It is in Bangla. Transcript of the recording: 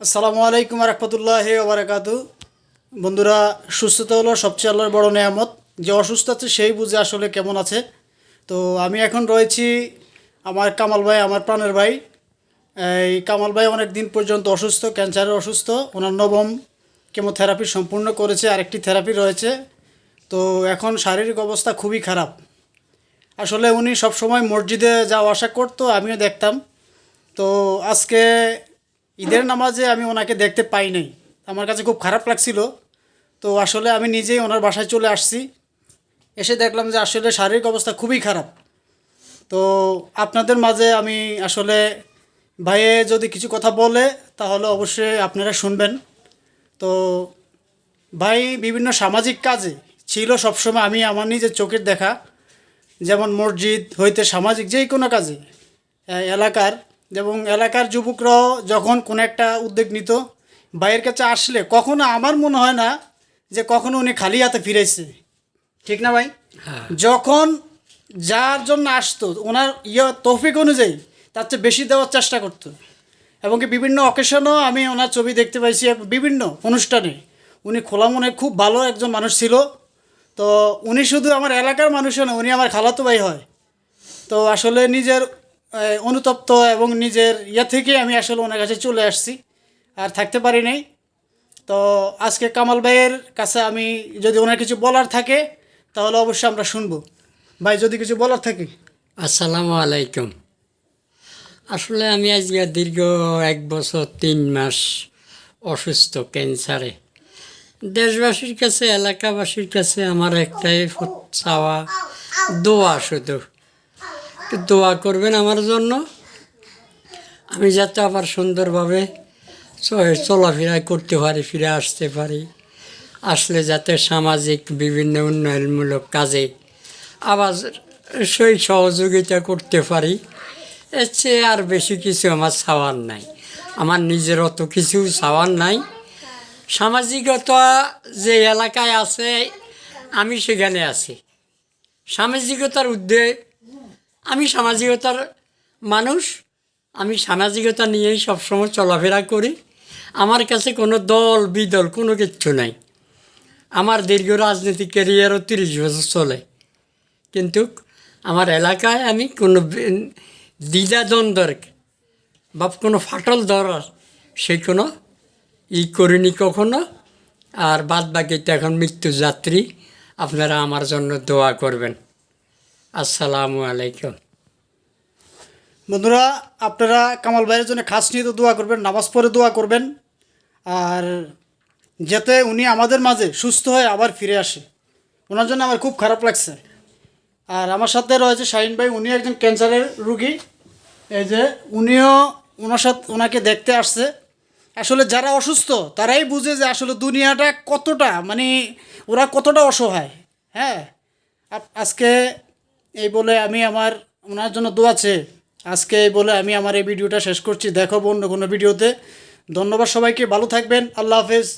আসসালামু আলাইকুম রহমতুল্লাহ ওবরাকাতু বন্ধুরা, সুস্থতা হলো সবচেয়ে আল্লাহর বড় নেয়ামত। যে অসুস্থ আছে, সেই বুঝে আসলে কেমন আছে। তো আমি এখন রয়েছি আমার কামাল ভাই, আমার প্রাণের ভাই। এই কামাল ভাই অনেক দিন পর্যন্ত অসুস্থ, ক্যান্সারে অসুস্থ। ওনার নবম কেমোথেরাপি সম্পূর্ণ করেছে, আরেকটি থেরাপি রয়েছে। তো এখন শারীরিক অবস্থা খুবই খারাপ। আসলে উনি সবসময় মসজিদে যাওয়া আসা করতো, আমিও দেখতাম। তো আজকে ঈদের নামাজে আমি ওনাকে দেখতে পাই নাই আমার কাছে খুব খারাপ লাগছিল। তো আসলে আমি নিজেই ওনার বাসায় চলে আসছি। এসে দেখলাম যে আসলে শারীরিক অবস্থা খুবই খারাপ। তো আপনাদের মাঝে আমি আসলে ভাইয়ে যদি কিছু কথা বলে, তাহলে অবশ্যই আপনারা শুনবেন। তো ভাই বিভিন্ন সামাজিক কাজে ছিল সবসময় আমি, আমার নিজের চোখের দেখা। যেমন মসজিদ হইতে সামাজিক যেই কোনো কাজে এলাকার এবং এলাকার যুবকরাও যখন কোনো একটা উদ্যোগ নিত ভাইয়ের কাছে আসলে কখনো আমার মনে হয় না যে কখনো উনি খালি হাতে ফিরেছে ঠিক না ভাই? যখন যার জন্য আসতো ওনার ইয়ে তৌফিক অনুযায়ী তার চেয়ে বেশি দেওয়ার চেষ্টা করতো। এবং কি বিভিন্ন অকেশনও আমি ওনার ছবি দেখতে পাইছি বিভিন্ন অনুষ্ঠানে। উনি খোলা মনে খুব ভালো একজন মানুষ ছিল। তো উনি শুধু আমার এলাকার মানুষও না উনি আমার খালাতো ভাই হয়। তো আসলে নিজের অনুতপ্ত এবং নিজের ইয়ে থেকে আমি আসলে ওনার কাছে চলে আসছি, আর থাকতে পারি নাই। তো আজকে কামাল ভাইয়ের কাছে আমি যদি ওনার কিছু বলার থাকে, তাহলে অবশ্যই আমরা শুনব। ভাই, যদি কিছু বলার থাকে? আসসালামু আলাইকুম। আসলে আমি আজকে দীর্ঘ এক বছর তিন মাস অসুস্থ ক্যান্সারে। দেশবাসীর কাছে, এলাকাবাসীর কাছে আমার একটাই চাওয়া, দোয়া শুধু। দোয়া করবেন আমার জন্য। আমি যাতে আবার সুন্দরভাবে চলাফেরা করতে পারি, ফিরে আসতে পারি। আসলে যাতে সামাজিক বিভিন্ন উন্নয়নমূলক কাজে আবার সেই সহযোগিতা করতে পারি, এর চেয়ে আর বেশি কিছু আমার চাওয়ার নাই। আমার নিজের অত কিছু চাওয়ার নাই। সামাজিকতা যে এলাকায় আছে, আমি সেখানে আছি। সামাজিকতার উদ্দে আমি সামাজিকতার মানুষ, আমি সামাজিকতা নিয়েই সবসময় চলাফেরা করি। আমার কাছে কোনো দল, বিদল কোনো কিচ্ছু নাই। আমার দীর্ঘ রাজনৈতিক ক্যারিয়ারও তিরিশ বছর চলে। কিন্তু আমার এলাকায় আমি কোনো দ্বিধাদ্বন্দ্বের বা কোনো ফাটল ধরার সেই কোনো ই করিনি কখনো। আর বাদ বাকিটা এখন মৃত্যু যাত্রী। আপনারা আমার জন্য দোয়া করবেন। আসসালামু আলাইকুম। বন্ধুরা, আপনারা কামাল ভাইয়ের জন্য খাস নিয়ে তো দোয়া করবেন, নামাজ পড়ে দোয়া করবেন। আর যাতে উনি আমাদের মাঝে সুস্থ হয়ে আবার ফিরে আসে। ওনার জন্য আমার খুব খারাপ লাগছে। আর আমার সাথে রয়েছে শাহিন ভাই উনি একজন ক্যান্সারের রুগী। এই যে উনিও ওনার সাথে ওনাকে দেখতে আসছে। আসলে যারা অসুস্থ, তারাই বুঝে যে আসলে দুনিয়াটা কতটা মানে ওরা কতটা অসহায়। হ্যাঁ? আজকে এই বলে আমি আমার, ওনার জন্য দোয়াছে আজকে এই বলে আমি আমার এই ভিডিওটা শেষ করছি। দেখো অন্য কোনো ভিডিওতে। ধন্যবাদ সবাইকে। ভালো থাকবেন। আল্লাহ হাফেজ।